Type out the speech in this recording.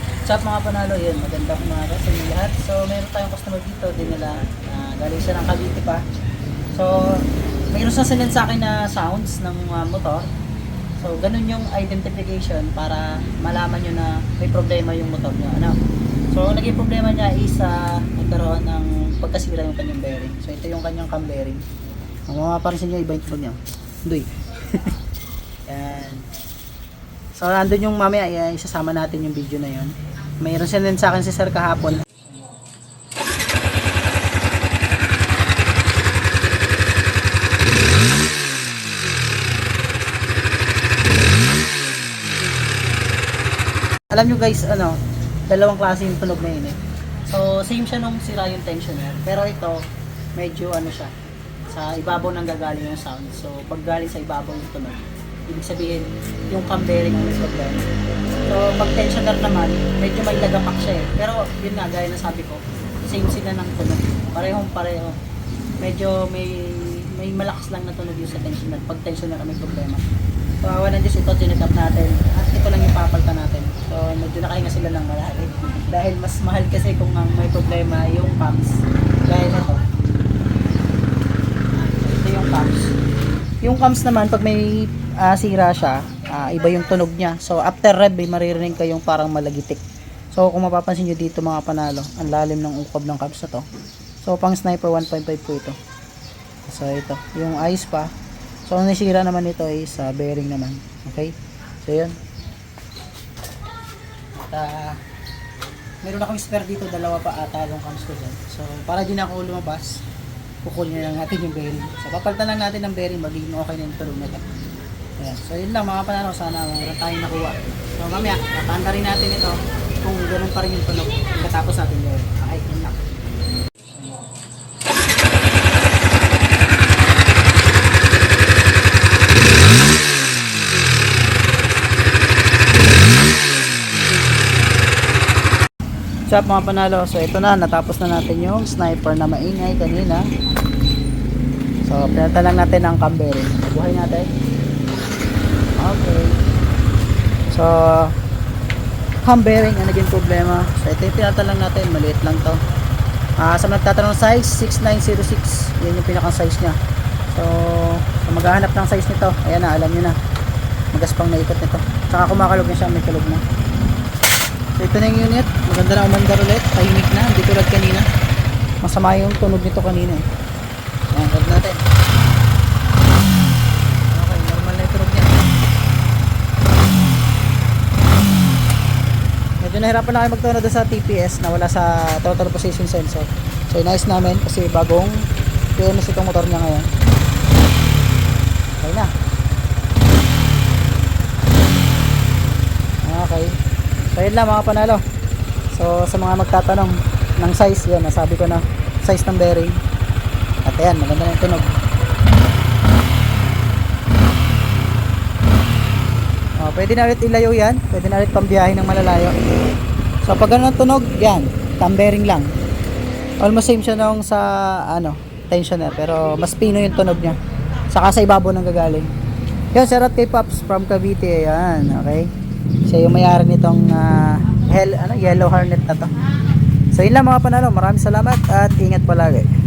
Sa mga panalo, yun, magandang umaga sa lahat. So, meron tayong customer dito, din nila, uh, galing siya ng Cavite pa. So, mayroon siya sinend sa akin na sounds ng uh, motor. So, ganun yung identification para malaman nyo na may problema yung motor nyo. Ano? So, naging problema niya is uh, nagkaroon ng pagkasira yung kanyang bearing. So, ito yung kanyang cam bearing. Ang mapapansin nyo, iba yung tunog niya. Duy. Yan. So, andun yung mamaya, eh, isasama natin yung video na yun. Mayroon siya din sa akin si Sir kahapon. Alam nyo guys, ano, dalawang klase yung tunog na yun eh. So, same siya nung sira yung tensioner. Pero ito, medyo ano siya, sa ibabaw nang gagaling yung sound. So, pag galing sa ibabaw yung tunog, ibig sabihin, yung ang may problema. So, pag tensioner naman, medyo may lagapak siya eh. Pero, yun nga, gaya na sabi ko, same sila ng tunog. Parehong pareho. Medyo may may malakas lang na tunog yung sa tensioner. Pag tensioner may problema. So, awa ng Diyos, ito tinitap natin. At ito lang yung papalta natin. So, medyo nakahinga sila ng malaki. Dahil mas mahal kasi kung may problema yung pumps. Dahil ito. Ito yung pumps. Yung cams naman, pag may ah, sira siya, ah, iba yung tunog niya. So, after rev, may maririnig kayong parang malagitik. So, kung mapapansin nyo dito mga panalo, ang lalim ng ukab ng cams na to. So, pang sniper 1.5 po ito. So, ito. Yung eyes pa. So, ang nasira naman ito is sa bearing naman. Okay? So, yun. At, ah, meron akong spare dito, dalawa pa ata yung cams ko dyan. So, para di na ako lumabas, kukunin na lang natin yung bearing. So, papalitan lang natin ng bearing, magiging okay na yung tulog na to. Ayan. So, yun lang mga panalo. Sana mayroon tayong nakuha. So, mamaya, napanda rin natin ito kung ganun pa rin yung tunog pagkatapos natin yun. Okay, yun lang. What's up mga panalo? So ito na, natapos na natin yung sniper na maingay kanina. So pinata lang natin ang cam bearing. Buhay natin. Okay. So cam ang naging problema. So ito yung pinata lang natin, maliit lang to. Ah, sa nagtatanong size 6906, yan yung pinakang size niya. So, sa maghahanap ng size nito, ayan na, alam niyo na. Magaspang na ikot nito. Tsaka kumakalog na siya, may kalog na. Ito na yung unit. Maganda na umandar ulit. Tahimik na. Hindi tulad kanina. Masama yung tunog nito kanina eh. Hold natin. Okay, normal na yung tunog niya. Medyo nahirapan na kayo magtuno doon sa TPS na wala sa total position sensor. So inayos namin kasi bagong PMS itong motor niya ngayon. Okay na. Okay. So yun lang mga panalo. So sa mga magtatanong ng size, yan, nasabi ko na size ng bearing. At ayan, maganda na yung tunog. Oh, pwede na ulit ilayo yan. Pwede na ulit pambiyahe ng malalayo. So pag ganun tunog, yan, cam bearing lang. Almost same siya nung sa ano, tensioner. Pero mas pino yung tunog niya. Saka sa ibabaw ng gagaling. Yan, shoutout kay Pops from Cavite. Ayan, okay. Siya yung mayari nitong ah, hell, ano, yellow hornet na to. So yun lang mga panalo. Maraming salamat at ingat palagi.